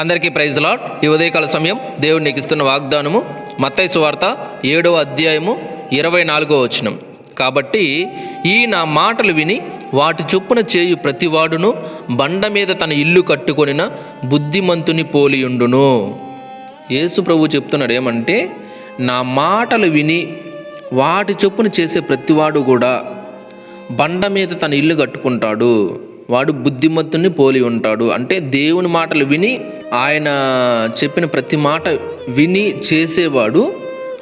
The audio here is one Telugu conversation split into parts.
అందరికీ ప్రైజ్ లాట్ ఈ ఉదయకాల సమయం దేవుడు నీకు ఇస్తున్న వాగ్దానము మత్తైసు సువార్త ఏడవ అధ్యాయము ఇరవై నాలుగో వచనం. కాబట్టి ఈ నా మాటలు విని వాటి చొప్పున చేయు ప్రతివాడును బండ మీద తన ఇల్లు కట్టుకొనిన బుద్ధిమంతుని పోలియుండును యేసు ప్రభు చెప్తున్నాడు ఏమంటే నా మాటలు విని వాటి చొప్పున చేసే ప్రతివాడు కూడా బండ మీద తన ఇల్లు కట్టుకుంటాడు. వాడు బుద్ధిమంతుని పోలి ఉంటాడు. అంటే దేవుని మాటలు విని ఆయన చెప్పిన ప్రతి మాట విని చేసేవాడు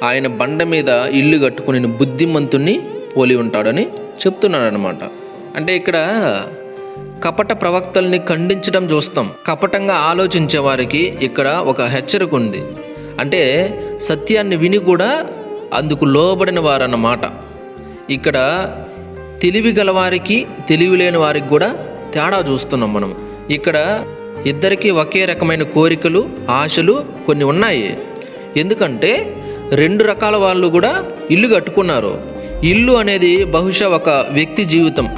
ఆయన బండ మీద ఇల్లు కట్టుకుని బుద్ధిమంతుణ్ణి పోలి ఉంటాడని చెప్తున్నాడనమాట అంటే ఇక్కడ కపట ప్రవక్తల్ని ఖండించడం చూస్తాం. కపటంగా ఆలోచించే వారికి ఇక్కడ ఒక హెచ్చరిక ఉంది. అంటే సత్యాన్ని విని కూడా అందుకు లోబడిన వారన్నమాట. ఇక్కడ తెలివి గలవారికి తెలివి లేని వారికి కూడా తేడా చూస్తున్నాం మనం. ఇక్కడ ఇద్దరికీ ఒకే రకమైన కోరికలు ఆశలు కొన్ని ఉన్నాయి. ఎందుకంటే రెండు రకాల వాళ్ళు కూడా ఇల్లు కట్టుకున్నారు. ఇల్లు అనేది బహుశా ఒక వ్యక్తి జీవితం.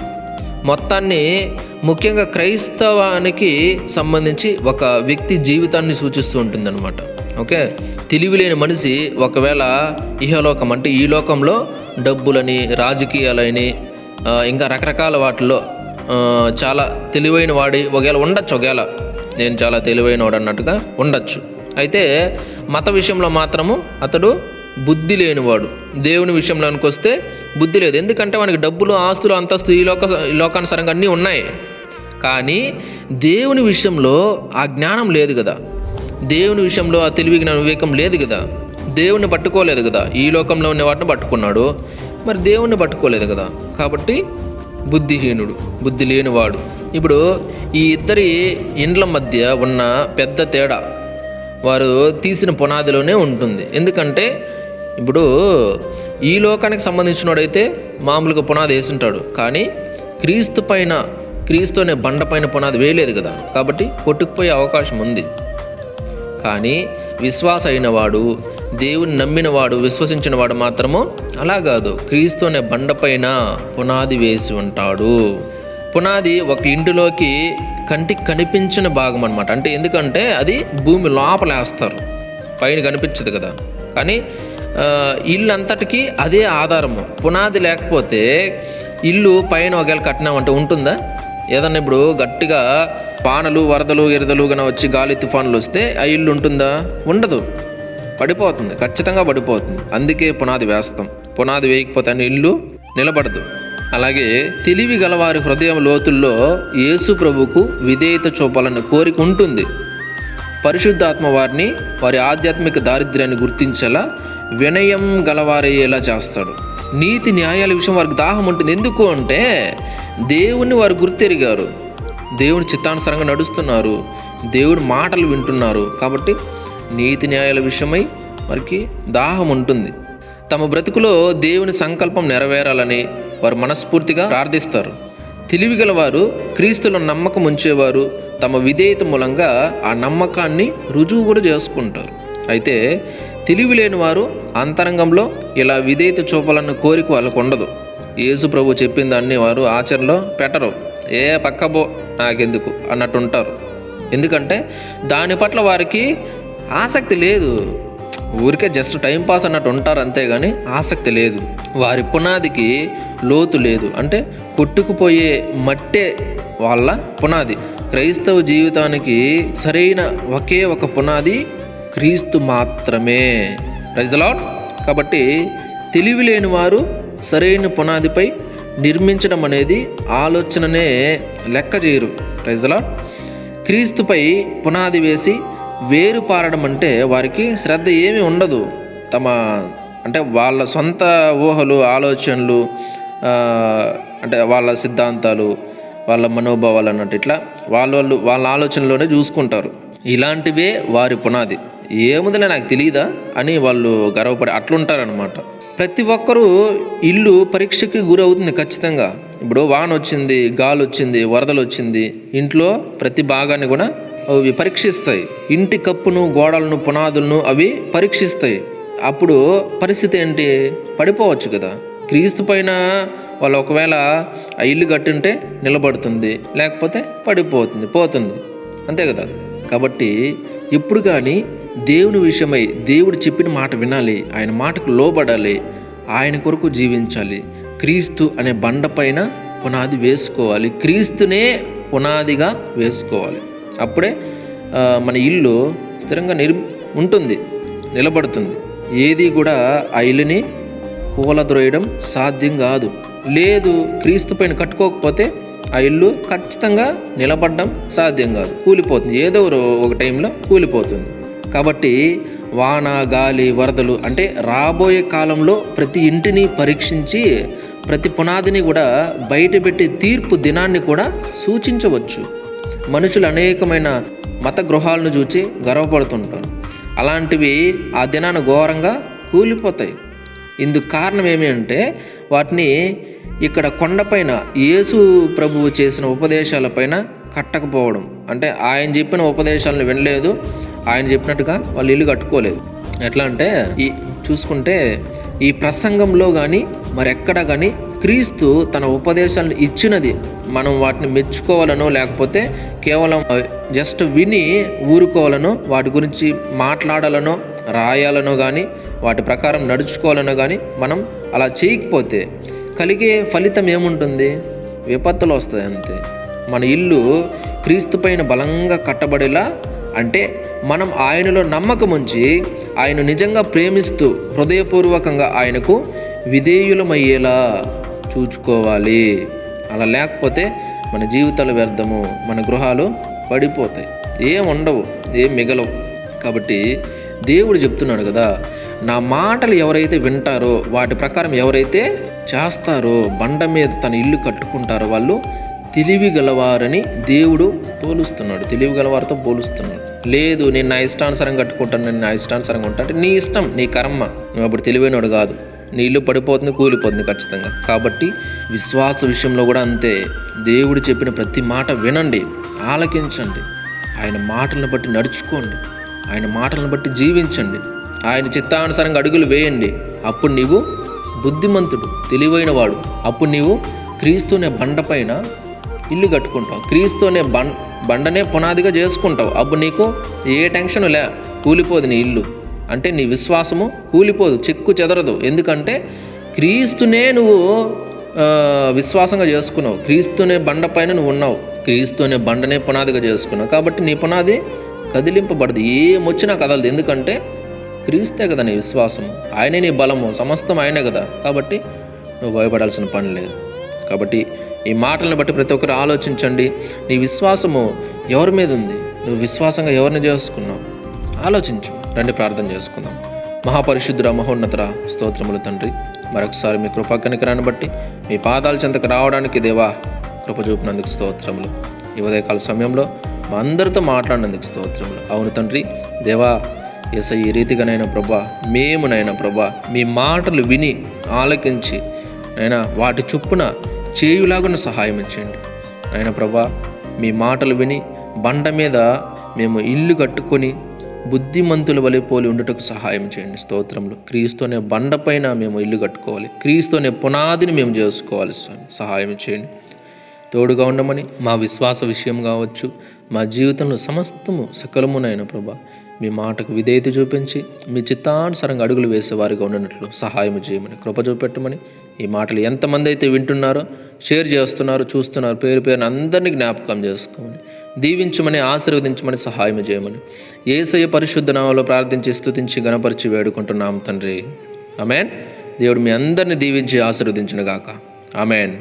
మొత్తాన్ని ముఖ్యంగా క్రైస్తవానికి సంబంధించి ఒక వ్యక్తి జీవితాన్ని సూచిస్తూ ఉంటుందన్నమాట. ఓకే? తెలివిలేని మనిషి ఒకవేళ ఇహలోకం అంటే ఈ లోకంలో డబ్బులని రాజకీయాలని ఇంకా రకరకాల వాటిలో చాలా తెలివైన వాడి ఒకవేళ ఉండొచ్చు ఒకవేళ నేను చాలా తెలివైన వాడు అన్నట్టుగా ఉండొచ్చు. అయితే మత విషయంలో మాత్రము అతడు బుద్ధి లేనివాడు. దేవుని విషయంలోనికి వస్తే బుద్ధి లేదు. ఎందుకంటే వానికి డబ్బులు ఆస్తులు అంతస్తు ఈ లోక లోకానుసరంగా అన్నీ ఉన్నాయి. కానీ దేవుని విషయంలో ఆ జ్ఞానం లేదు కదా. దేవుని విషయంలో ఆ తెలివి జ్ఞాన వివేకం లేదు కదా. దేవుని పట్టుకోలేదు కదా. ఈ లోకంలో ఉన్న వాటిని పట్టుకున్నాడు. మరి దేవుణ్ణి పట్టుకోలేదు కదా. కాబట్టి బుద్ధిహీనుడు బుద్ధి లేనివాడు ఇప్పుడు ఈ ఇద్దరి ఇండ్ల మధ్య ఉన్న పెద్ద తేడా వారు తీసిన పునాదిలోనే ఉంటుంది. ఎందుకంటే ఇప్పుడు ఈ లోకానికి సంబంధించినోడైతే మామూలుగా పునాది వేసుంటాడు. కానీ క్రీస్తు పైన క్రీస్తు అనే బండ పైన పునాది వేయలేదు కదా. కాబట్టి కొట్టుకుపోయే అవకాశం ఉంది. కానీ విశ్వాస అయినవాడు దేవుని నమ్మినవాడు విశ్వసించినవాడు మాత్రము అలా కాదు. క్రీస్తు అనే బండపైన పునాది వేసి ఉంటాడు. పునాది ఒక ఇంటిలోకి కంటికి కనిపించిన భాగం అనమాట అంటే ఎందుకంటే అది భూమి లోపల వేస్తారు. పైన కనిపించదు కదా. కానీ ఇల్లు అంతటికీ అదే ఆధారము. పునాది లేకపోతే ఇల్లు పైన ఒకవేళ కట్టినామంటే ఉంటుందా? ఏదన్నా ఇప్పుడు గట్టిగా పానలు వరదలు ఎరదలు గన వచ్చి గాలి తుఫానులు వస్తే ఆ ఇల్లు ఉంటుందా? ఉండదు. పడిపోతుంది ఖచ్చితంగా పడిపోతుంది. అందుకే పునాది వేస్తాం. పునాది వేయకపోతే అని ఇల్లు నిలబడదు. అలాగే తెలివి గలవారి హృదయం లోతుల్లో యేసు ప్రభుకు విధేయత చూపాలన్న కోరిక ఉంటుంది. పరిశుద్ధాత్మ వారిని వారి ఆధ్యాత్మిక దారిద్ర్యాన్ని గుర్తించేలా వినయం గలవారయ్యేలా చేస్తాడు. నీతి న్యాయాల విషయం వారికి దాహం ఉంటుంది. ఎందుకు అంటే దేవుణ్ణి వారు గుర్తెరిగారు. దేవుని చిత్తానుసారంగా నడుస్తున్నారు. దేవుడి మాటలు వింటున్నారు. కాబట్టి నీతి న్యాయాల విషయమై వారికి దాహం ఉంటుంది. తమ బ్రతుకులో దేవుని సంకల్పం నెరవేరాలని వారు మనస్ఫూర్తిగా ప్రార్థిస్తారు. తెలివిగల వారు నమ్మకం ఉంచేవారు తమ విధేయత మూలంగా ఆ నమ్మకాన్ని రుజువు కూడా చేసుకుంటారు. అయితే తెలివి లేని వారు అంతరంగంలో ఇలా విధేయత చూపాలన్న కోరిక వాళ్ళకు ఉండదు. యేసు ప్రభు చెప్పిన దాన్ని వారు ఆచరణలో పెట్టరు. ఏ పక్కబో నాకెందుకు అన్నట్టుంటారు. ఎందుకంటే దాని పట్ల వారికి ఆసక్తి లేదు. ఊరికే జస్ట్ టైం పాస్ అన్నట్టు ఉంటారు అంతేగాని ఆసక్తి లేదు. వారి పునాదికి లోతు లేదు. అంటే కొట్టుకుపోయే మట్టే వాళ్ళ పునాది. క్రైస్తవ జీవితానికి సరైన ఒకే ఒక పునాది క్రీస్తు మాత్రమే. రైజలాట్ కాబట్టి తెలివి లేని వారు సరైన పునాదిపై నిర్మించడం అనేది ఆలోచననే లెక్క చేయరు. రైజలాట్ క్రీస్తుపై పునాది వేసి వేరు పారడం అంటే వారికి శ్రద్ధ ఏమీ ఉండదు. తమ అంటే వాళ్ళ సొంత ఊహలు ఆలోచనలు అంటే వాళ్ళ సిద్ధాంతాలు వాళ్ళ మనోభావాలు అన్నట్టు ఇట్లా వాళ్ళ వాళ్ళు వాళ్ళ ఆలోచనలోనే చూసుకుంటారు. ఇలాంటివే వారి పునాది. ఏముందిలే నాకు తెలియదా అని వాళ్ళు గర్వపడి అట్లుంటారనమాట ప్రతి ఒక్కరూ ఇల్లు పరీక్షకి గురవుతుంది ఖచ్చితంగా. ఇప్పుడు వాన వచ్చింది గాలి వచ్చింది వరదలు వచ్చింది ఇంట్లో ప్రతి భాగాన్ని కూడా అవి పరీక్షిస్తాయి. ఇంటి కప్పును గోడలను పునాదులను అవి పరీక్షిస్తాయి. అప్పుడు పరిస్థితి ఏంటి? పడిపోవచ్చు కదా. క్రీస్తు పైన వాళ్ళు ఒకవేళ ఆ ఇల్లు కట్టుంటే నిలబడుతుంది లేకపోతే పడిపోతుంది పోతుంది. అంతే కదా. కాబట్టి ఎప్పుడు కానీ దేవుని విషయమై దేవుడు చెప్పిన మాట వినాలి ఆయన మాటకు లోబడాలి ఆయన కొరకు జీవించాలి. క్రీస్తు అనే బండ పైన పునాది వేసుకోవాలి. క్రీస్తునే పునాదిగా వేసుకోవాలి. అప్పుడే మన ఇల్లు స్థిరంగా నిర్ ఉంటుంది నిలబడుతుంది. ఏది కూడా ఆ ఇల్లుని కూలద్రోయడం సాధ్యం కాదు. లేదు క్రీస్తు పైన కట్టుకోకపోతే ఆ ఇల్లు ఖచ్చితంగా నిలబడడం సాధ్యం కాదు. కూలిపోతుంది. ఏదో ఒక టైంలో కూలిపోతుంది. కాబట్టి వాన గాలి వరదలు అంటే రాబోయే కాలంలో ప్రతి ఇంటిని పరీక్షించి ప్రతి పునాదిని కూడా బయటపెట్టి తీర్పు దినాన్ని కూడా సూచించవచ్చు. మనుషులు అనేకమైన మత గృహాలను చూచి గర్వపడుతుంటారు. అలాంటివి ఆ దినాన ఘోరంగా కూలిపోతాయి. ఇందుకు కారణం ఏమి అంటే వాటిని ఇక్కడ కొండపైన యేసు ప్రభువు చేసిన ఉపదేశాలపైన కట్టకపోవడం. అంటే ఆయన చెప్పిన ఉపదేశాలను వినలేదు. ఆయన చెప్పినట్టుగా వాళ్ళు ఇల్లు కట్టుకోలేదు. ఎట్లా అంటే ఈ చూసుకుంటే ఈ ప్రసంగంలో కానీ మరెక్కడ కానీ క్రీస్తు తన ఉపదేశాలను ఇచ్చినది మనం వాటిని మెచ్చుకోవాలనో లేకపోతే కేవలం జస్ట్ విని ఊరుకోవాలనో వాటి గురించి మాట్లాడాలనో రాయాలనో కానీ వాటి ప్రకారం నడుచుకోవాలనో కానీ మనం అలా చేయకపోతే కలిగే ఫలితం ఏముంటుంది? విపత్తులు వస్తాయి అంతే. మన ఇల్లు క్రీస్తు పైన బలంగా కట్టబడేలా అంటే మనం ఆయనలో నమ్మకం ఉంచి ఆయన నిజంగా ప్రేమిస్తూ హృదయపూర్వకంగా ఆయనకు విధేయులమయ్యేలా చూచుకోవాలి. అలా లేకపోతే మన జీవితాలు వ్యర్థము మన గృహాలు పడిపోతాయి. ఏం ఉండవు ఏం మిగలవు. కాబట్టి దేవుడు చెప్తున్నాడు కదా నా మాటలు ఎవరైతే వింటారో వాటి ప్రకారం ఎవరైతే చేస్తారో బండ మీద తన ఇల్లు కట్టుకుంటారో వాళ్ళు తెలివి గలవారని దేవుడు పోలుస్తున్నాడు. తెలివి గలవారితో పోలుస్తున్నాడు. లేదు నేను నా ఇష్టానుసారం కట్టుకుంటాను నేను నా ఇష్టానుసారంగా ఉంటాను అంటే నీ ఇష్టం నీ కర్మ. నువ్వు అప్పుడు తెలివైనడు కాదు. నీళ్ళు పడిపోతుంది కూలిపోతుంది ఖచ్చితంగా. కాబట్టి విశ్వాస విషయంలో కూడా అంతే. దేవుడు చెప్పిన ప్రతి మాట వినండి ఆలకించండి. ఆయన మాటలను బట్టి నడుచుకోండి. ఆయన మాటలను బట్టి జీవించండి. ఆయన చిత్తానుసారంగా అడుగులు వేయండి. అప్పుడు నీవు బుద్ధిమంతుడు తెలివైన వాడు అప్పుడు నీవు క్రీస్తునే బండపైన ఇల్లు కట్టుకుంటావు. క్రీస్తునే అనే బండనే పునాదిగా చేసుకుంటావు. అప్పుడు నీకు ఏ టెన్షన్ లే కూలిపోదు నీ ఇల్లు. అంటే నీ విశ్వాసము కూలిపోదు చెక్కు చెదరదు. ఎందుకంటే క్రీస్తునే నువ్వు విశ్వాసంగా చేసుకున్నావు. క్రీస్తునే బండపైన నువ్వు ఉన్నావు. క్రీస్తునే బండనే పునాదిగా చేసుకున్నావు. కాబట్టి నీ పునాది కదిలింపబడదు. ఏమొచ్చినా కదలదు. ఎందుకంటే క్రీస్తే కదా నీ విశ్వాసము. ఆయనే నీ బలము. సమస్తం ఆయనే కదా. కాబట్టి నువ్వు భయపడాల్సిన పని లేదు. కాబట్టి ఈ మాటలను బట్టి ప్రతి ఒక్కరు ఆలోచించండి. నీ విశ్వాసము ఎవరి మీద ఉంది? నువ్వు విశ్వాసంగా ఎవరిని చేసుకున్నావు? ఆలోచించు. రండి ప్రార్థన చేసుకుందాం. మహాపరిశుద్ధుర మహోన్నతర స్తోత్రములు తండ్రి. మరొకసారి మీ కృప కనికరాన్ని బట్టి మీ పాదాల చెంతకు రావడానికి దేవా కృప చూపినందుకు స్తోత్రములు. ఈ ఉదయకాల సమయంలో మా అందరితో మాట్లాడినందుకు స్తోత్రములు. అవును తండ్రి దేవా ఎస ఈ రీతిగానైనా ప్రభా మేమునైనా ప్రభా మీ మాటలు విని ఆలకించి అయినా వాటి చొప్పున చేయులాగున సహాయం చేయండి అయినా ప్రభా మీ మాటలు విని బండ మీద మేము ఇల్లు కట్టుకొని బుద్ధిమంతుల వలె పోలి ఉండటకు సహాయం చేయండి. స్తోత్రంలో క్రీస్తునే బండపైన మేము ఇల్లు కట్టుకోవాలి. క్రీస్తునే పునాదిని మేము చేసుకోవాలి స్వామి. సహాయం చేయండి. తోడుగా ఉండమని మా విశ్వాస విషయం కావచ్చు. మా జీవితంలో సమస్తము సకలమునైన ప్రభా. మీ మాటకు విధేయత చూపించి మీ చిత్తానుసారంగా అడుగులు వేసేవారిగా ఉండనట్లు సహాయం చేయమని కృప చూపెట్టమని ఈ మాటలు ఎంతమంది అయితే వింటున్నారో షేర్ చేస్తున్నారు చూస్తున్నారు పేరు పేరుని అందరినీ జ్ఞాపకం చేసుకోమని దీవించమని ఆశీర్వదించమని సహాయం చేయమని ఏసయ పరిశుద్ధ నామంలో ప్రార్థించి స్తుతించి గణపరిచి వేడుకుంటున్నాం తండ్రి. అమెన్ దేవుడు మీ అందరిని దీవించి ఆశీర్వదించిన గాక అమెన్